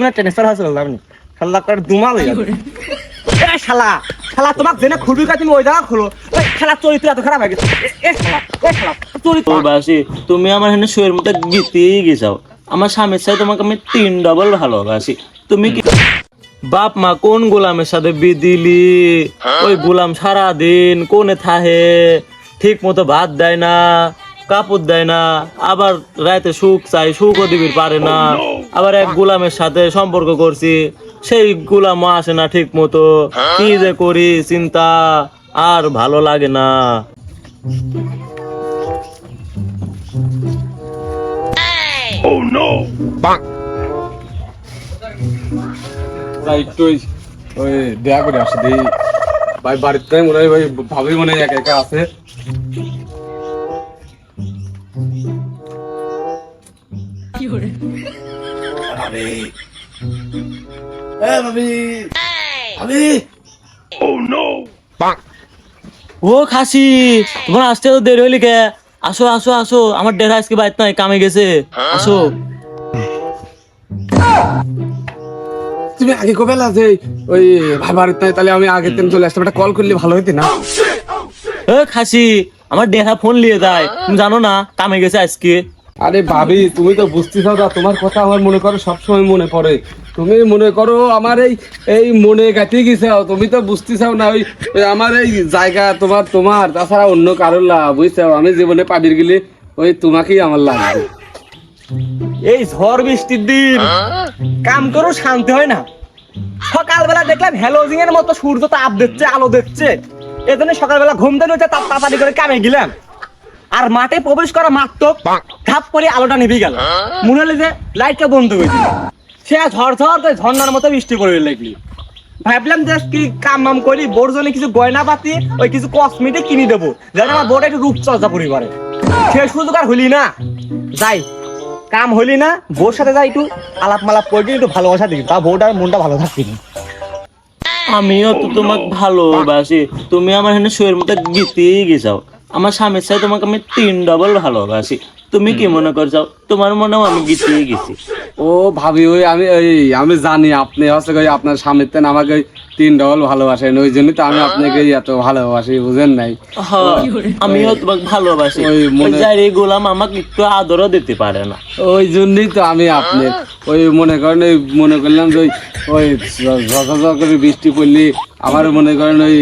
মানে ট্রান্সফার হয়েছিল শালা করে দুমাল তোমাক জেনে খুলবি তুমি ওই জায়গা খোলো। চরিত্র এত খারাপ হয়ে গেছে। চরিত্র। বাসি, তুমি আমার হেনে শুয়ের মতো গীতেই গেছাও। আমার স্বামীর সাথে তোমাকে আমি তিন ডবল ভালোবাসি তুমি কি বাপ মা কোন গোলামের সাথে বিদিলি? ওই গোলাম সারা দিন কোনে থাহে? ঠিক মতো ভাত দেয় না, কাপড় দেয় না, আবার রাতে সুখ চাই, সুখও দিবির পারে না। আবার এক গোলামের সাথে সম্পর্ক করছি। সেই গোলামও আসে না ঠিক মতো কি যে করি চিন্তা আর ভালো লাগে না। ওই করে দিই। ভাই বাড়িতে মনে হয় ভাই ভাবি মনে হয় একা একা আছে। আরে এ ভাবি ভাবি ও খাসি তোমার আসতে তো দেরি হইলি কে? আসো আসো আসো। আমার ডেরা আজকে বাইত নাই কামে গেছে। আসো। তুমি আগে কবে আছে ওই ভাই বাড়িতে নাই তাহলে আমি আগের দিন চলে আসতাম একটা কল করলে ভালো হইতে না? এ খাসি আমার ডেরা ফোন লিয়ে দেয় তুমি জানো না কামে গেছে আজকে। আরে ভাবি, তুমি তো বুঝতেছো না, তোমার কথা আমার মনে করো সবসময় মনে পড়ে। তুমি মনে করো আমার এই এই মনে গাঁথিয়ে গেছাও, তুমি তো বুঝতেছাও না ওই আমার এই জায়গা তোমার তোমার, তাছাড়া অন্য কারোর লাভ বুঝছ আমি জীবনে পাবির গেলে ওই তোমাকেই আমার লাগবে এই ঝড় বৃষ্টির দিন, কাম করো, শান্তি হয় না। সকালবেলা দেখলাম হ্যালোজিং এর মতো সূর্য তাপ দিচ্ছে, আলো দিচ্ছে। এজন্য সকালবেলা ঘুম থেকে তাড়াতাড়ি করে কামে গেলাম। আর মাঠে প্রবেশ করা মাত্র ধাপ করে আলোটা নিভে গেল। মনে হলো যে লাইটটা বন্ধ হয়ে দিল সে আর ঝড় ঝড় করে ঝর্ণার মতো বৃষ্টি করে লাগলি। ভাবলাম যে কি কাম মাম করি বোর জন্য কিছু গয়না পাতি ওই কিছু কসমেটিক কিনে দেবো যেন আমার বোর্ড একটু রূপচর্চা পরিবারে। সে সুযোগ আর হলি না। যাই কাম হলি না বোর সাথে যাই একটু আলাপ মালাপ করে একটু ভালোবাসা দিবি তা বউটার মনটা ভালো থাকবি আমিও তো তোমাকে ভালোবাসি। তুমি আমার হেনে শুয়ের মতো গীতেই গেছাও। আমার স্বামীর সাথে তোমাকে আমি তিন ডবল ভালোবাসি। তুমি কি মনে করছ? তোমার মনেও আমি গিয়ে গেছি। ও ভাবি ওই আমি আমি জানি আপনি হচ্ছে ওই আপনার স্বামীর তেন আমাকে তিন ডবল ভালোবাসেন ওই জন্যই তো আমি আপনাকে এত ভালোবাসি বুঝেন নাই? আমিও তোমাকে ভালোবাসি। ওই মনে- ওই এই গোলাম আমাকে একটু আদরও দিতে পারে না। ওই জন্যই তো আমি আপনি ওই মনে করেন ওই মনে করলাম যে ওই ওই করে বৃষ্টি পড়লি আমার মনে করেন ওই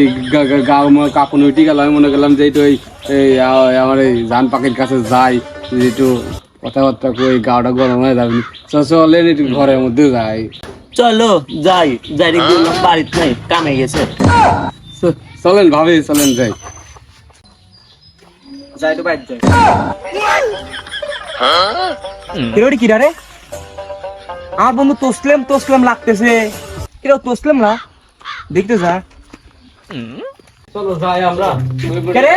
গাও কাকুন উঠি গেল আমি মনে করলাম যে একটু ওই এই আমার এই ধান পাখির কাছে যাই একটু কথাবার্তা কই গাওটা গরম হয়ে যাবে চলেন একটু ঘরের মধ্যে যাই। চলো যাই যাই রে গোলাম বাড়িতে নাই কামে গেছে। চলেন ভাবি চলেন যাই। যাই তো বাইর যাই। কিরে কিরা রে? আমার বন্ধু তোসলেম তোসলেম লাগতেছে। কিরে তোসলেম না? দেখতে যা। চলো যাই আমরা। কে রে?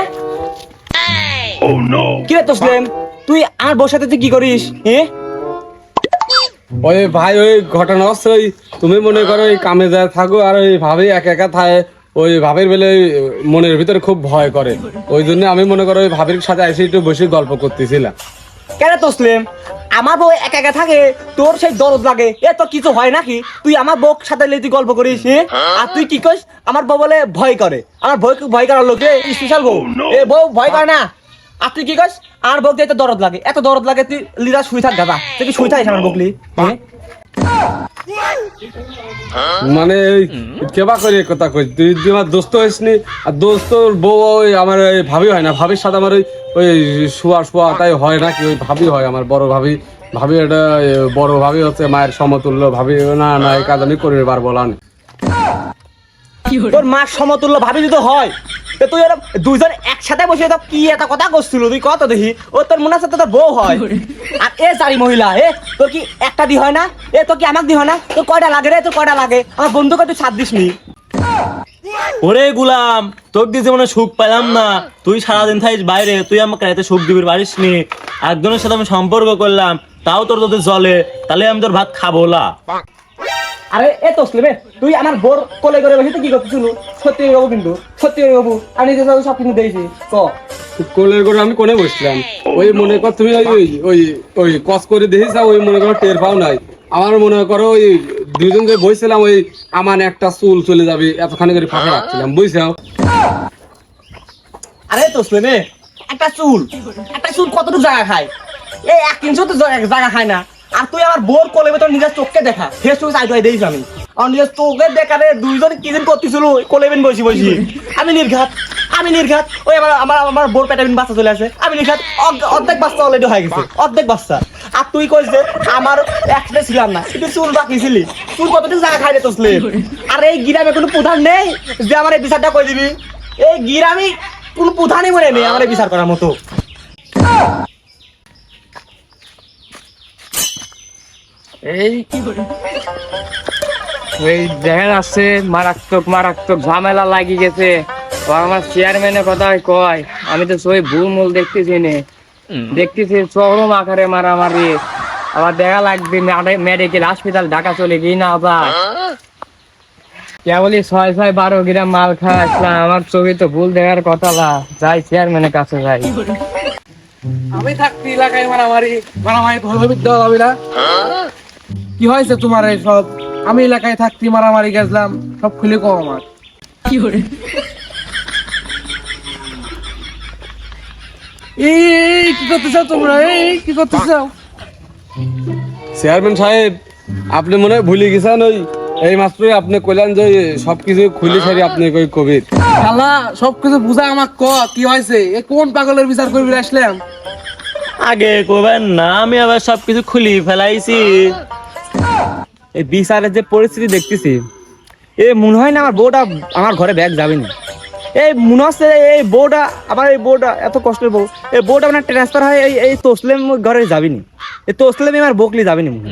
কিরে তোসলেম তুই আর বসাতে কি করিস হ্যাঁ? ওই ভাই ওই ঘটনা হচ্ছে ওই তুমি মনে করো ওই কামে যায় থাকো আর ওই ভাবি একা একা থাকে ওই ভাবির বেলে ওই মনের ভিতরে খুব ভয় করে। ওই জন্য আমি মনে করো ওই ভাবির সাথে এসে একটু বসে গল্প করতেছিলাম। কেন তোসলেম আমার বউ একা একা থাকে তোর সেই দরদ লাগে এ তো কিছু হয় নাকি? তুই আমার বউর সাথে লেদি গল্প করিস? আর তুই কি করিস আমার বউ বলে ভয় করে। আমার বউ ভয় করার লোক স্পেশাল বউ। এ বউ ভয় করে না। আর তুই কি করিস আর বউকে এত দরদ লাগে। এত দরদ লাগে তুই লিরা শুই থাক দাদা। তুই কি শুই থাকিস আমার বকলি? হ্যাঁ মানে কেবা করে কথা কই? তুই তুই আমার দোস্ত হইস নি আর দোস্ত বউ ওই আমার ওই ভাবি হয় না। ভাবির সাথে আমার ওই ওই শোয়া শোয়া তাই হয় না কি ওই ভাবি হয় আমার বড় ভাবি। ভাবি এটা বড় ভাবি হচ্ছে মায়ের সমতুল্য ভাবি। না না এই কাজ আমি করে পারব না তোর মা সমতুল্য ভাবি যদি হয় তুই এরকম দুইজন একসাথে বসে তো কি একটা কথা করছিল তুই কত দেখি? ও তোর মনে আছে তোর বউ হয়? আর এ চারি মহিলা এ তোর কি একটা দি হয় না? এ তোর কি আমাকে দি হয় না? তোর কয়টা লাগে রে? তোর কয়টা লাগে? আমার বন্ধুকে তুই ছাদ দিস নি ওরে গুলাম তোর দিয়ে জীবনে সুখ পেলাম না। তুই সারাদিন থাকিস বাইরে তুই আমাকে রাতে সুখ দিবি পারিস নি একজনের সাথে আমি সম্পর্ক করলাম তাও তোর তোদের জলে তাহলে আমি তোর ভাত খাব না আরে এ তো রে তুই আমার বোর কোলে করে বসে কি করতেছিল সত্যি বাবু কিন্তু সত্যি বাবু আমি সব কিছু দিয়েছি ক? কোলের করে আমি কোনে বসলাম? ওই মনে কর তুমি ওই ওই ওই কস করে দেখিস ওই মনে করো টের পাও নাই। আমার মনে করো ওই দুজন যে বইছিলাম ওই আমার একটা চুল চলে যাবে এতখানি করে ফাঁকা রাখছিলাম বুঝছ আরে তোসলে একটা চুল। একটা চুল কতটুকু জায়গা খায়? এই এক ইঞ্চও তো জায়গা খায় না। আর তুই আমার বোর কলে তোর নিজের চোখকে দেখা। ফেস টু সাইড হয়ে আমি। আর নিজের চোখে দেখা রে দুইজন কি দিন করতেছিল কোলে বেন বসি বসি। আমি নির্ঘাত আমি নির্ঘাত। ওই আমার আমার আমার বোর পেটে বিন বাচ্চা চলে আসে। আমি নির্ঘাত। অর্ধ- অর্ধেক বাচ্চা অলরেডি হয়ে গেছে। অর্ধেক বাচ্চা। আর তুই কইস যে আমার একসাথে ছিলাম না। তুই চুল বাকি ছিলি। চুল কতটুকু জায়গা খাই তোসলে আর এই গ্রামে কোনো প্রধান নেই যে আমার এই বিচারটা কই দিবি? এই গ্রামে কোনো প্রধানই মনে নেই আমার এই বিচার করার মতো। এই দেখা যাচ্ছে মারাত্মক মারাত্মক ঝামেলা লাগি গেছে। ও আমার চেয়ারম্যানের কথা কয়। আমি তো সই ভুল মূল দেখতেছি নে। দেখতেছি চরম আকারে মারামারি। আবার দেখা লাগবে মেডিকেল হাসপাতাল ঢাকা চলে গিয়ে না আবার। কেবলই ছয় ছয় বারো গ্রাম মাল খাওয়া আসলাম। আমার চোখে তো ভুল দেখার কথা না যাই চেয়ারম্যানের কাছে যাই। আমি থাকতে এলাকায় মারামারি। মারামারি দেওয়া যাবে না কি হয়েছে তোমার এই সব আমি এলাকায় থাকতে মারামারি গেছিলাম সব খুলে কম আমার। এই, কি করতে চাও তোমরা? এই কি করতে চাও চেয়ারম্যান সাহেব আপনি মনে হয় ভুলে গেছেন ওই এই মাত্র আপনি কইলেন যে সবকিছু খুলে সারি আপনি কই কবির। শালা সবকিছু বুঝা আমাক ক কি হয়েছে? এ কোন পাগলের বিচার করবি আসলাম? আগে কবেন না আমি আবার সবকিছু খুলি ফেলাইছি। এই বিচারের যে পরিস্থিতি দেখতেছি এ মনে হয় না আমার বউটা আমার ঘরে ব্যাগ যাবে না এই মনে হচ্ছে এই বউটা আমার এই বউটা এত কষ্টের বউ এই বউটা মানে ট্রান্সফার হয় এই এই তোসলেম ঘরে যাবিনি। এই তোসলেম আমার বকলি যাবিনি মনে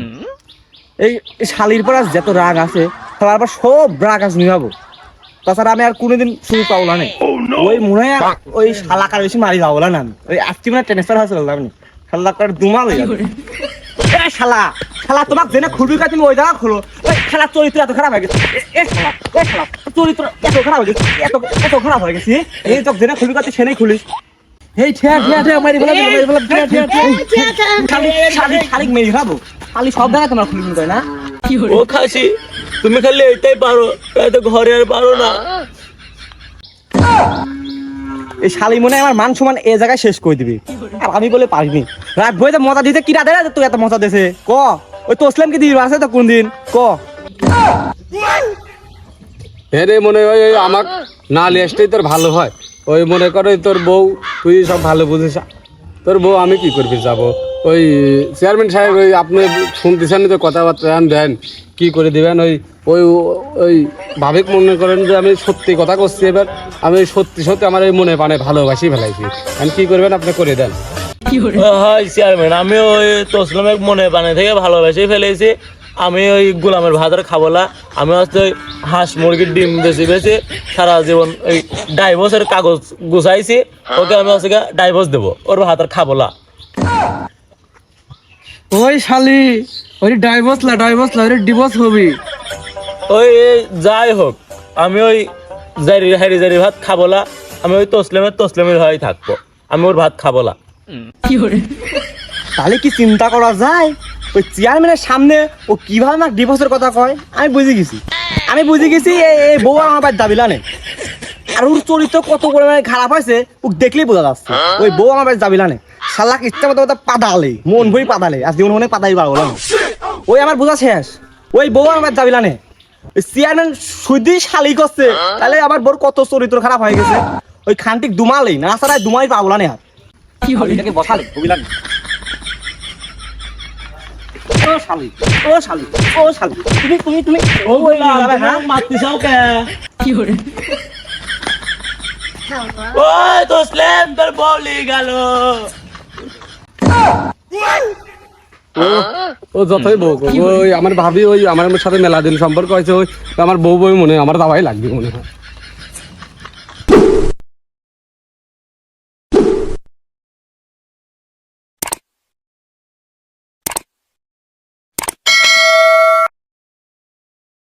এই এই শালির পর যত রাগ আছে তার পর সব রাগ আছে নিভাবো। তাছাড়া আমি আর কোনোদিন শুরু পাবো না ওই মনে হয় ওই শালাকার বেশি মারি যাব না আমি। ওই আজকে মানে ট্রান্সফার হয়েছিল আমি শালাকার দুমাল হয়ে যাবে। এ শালা শালা তোমাক জেনে খুলবি কা তুমি ওই জায়গা খোলো। ওই শালা চরিত্র এত খারাপ হয়ে গেছে। এ- এ শালা এ শালা চরিত্র এত খারাপ হয়ে গেছে এত এত খারাপ হয়ে গেছে। এই তো জেনে খুলবি কা তুই সেনেই খুলিস। এই ঠিয়া ঠিয়া ঠিয়া মারি ফেলা মারি ফেলা ঠিয়া ঠিয়া ঠিয়া। খালি মেয়ে খাব। খালি সব তোমার খুলবি তাই না? ও খাসি তুমি খালি এইটাই পারো তো ঘরে আর পারো না। এই শালি মনে হয় আমার মান সমান এ জায়গায় শেষ করে দিবি। আর আমি বলে পারিনি। রাত বইতে মজা দিতে কিরা দেয় তুই এত মজা দেছে? ক? ওই তোসলেম কি দিবি আছে তো কোন দিন ক? হে রে, মনে হয় ওই আমার না লেসটাই তোর ভালো হয়। ওই মনে করো তোর বউ, তুই সব ভালো বুঝিস। তোর বউ, আমি কি করবি, যাব? ওই চেয়ারম্যান সাহেব, ওই আপনি শুনতেছেন তো কথাবার্তা দেন, কি করে দিবেন? ওই ওই ওই ভাবিক মনে করেন যে আমি সত্যি কথা করছি এবার। আমি সত্যি সত্যি আমার এই মনে পানে ভালোবাসি, ফেলাইছি। আমি কি করবেন, আপনি করে দেন। হয় চেয়ারম্যান আমি ওই তসলামের মনে পানে থেকে ভালোবেসে ফেলেছি। আমি ওই গোলামের ভাতের খাব না। আমি হচ্ছে ওই হাঁস মুরগির ডিম বেশি বেশি সারা জীবন ওই ডাইভোর্সের কাগজ গুছাইছি। ওকে আমি হচ্ছে ডাইভোর্স দেবো। ওর ভাতের খাব না। ওই শালি ওই ডাইভোর্স লা ডাইভোর্স লা ওই ডিভোর্স হবি। ওই যাই হোক আমি ওই জারি হারি জারি ভাত খাব না। আমি ওই তসলেমের তসলেমের হয়ে থাকব। আমি ওর ভাত খাব না। তাহলে কি চিন্তা করা যায়? ওই চেয়ারম্যানের সামনে ও কীভাবে আমার ডিভোর্সের কথা কয়? আমি বুঝে গেছি। আমি বুঝে গেছি এই বউ আমার বাড়ি দাবি লানে আর ওর চরিত্র কত পরিমাণে খারাপ হয়েছে, ও দেখলেই বোঝা যাচ্ছে। ওই বউ আমার বাড়ি দাবি লানে শালাক ইচ্ছা মতো পাদালে মন ভরি পাদালে আর জীবন মনে পাদাই পারব ওই আমার বোঝা শেষ। ওই বউ আমার দাবি লানে চেয়ারম্যান শুধু শালি করছে, তাহলে আমার বউর কত চরিত্র খারাপ হয়ে গেছে? ওই খানটিক দুমালেই, না ছাড়া দুমাই পাবো না আর। এটাকে বসালে কবি ও শালি ও শালি ও শালি। তুমি তুমি তুমি ও ওই যাবে না মারতিসাও কে ওই তসলেম তোর বলি গেল। ও যতই বউ করব, ওই আমার ভাবি ওই আমার সাথে মেলা দিন সম্পর্ক হয়েছে ওই আমার বউ বউ মনে হয়, আমার দাবাই লাগবে মনে হয়।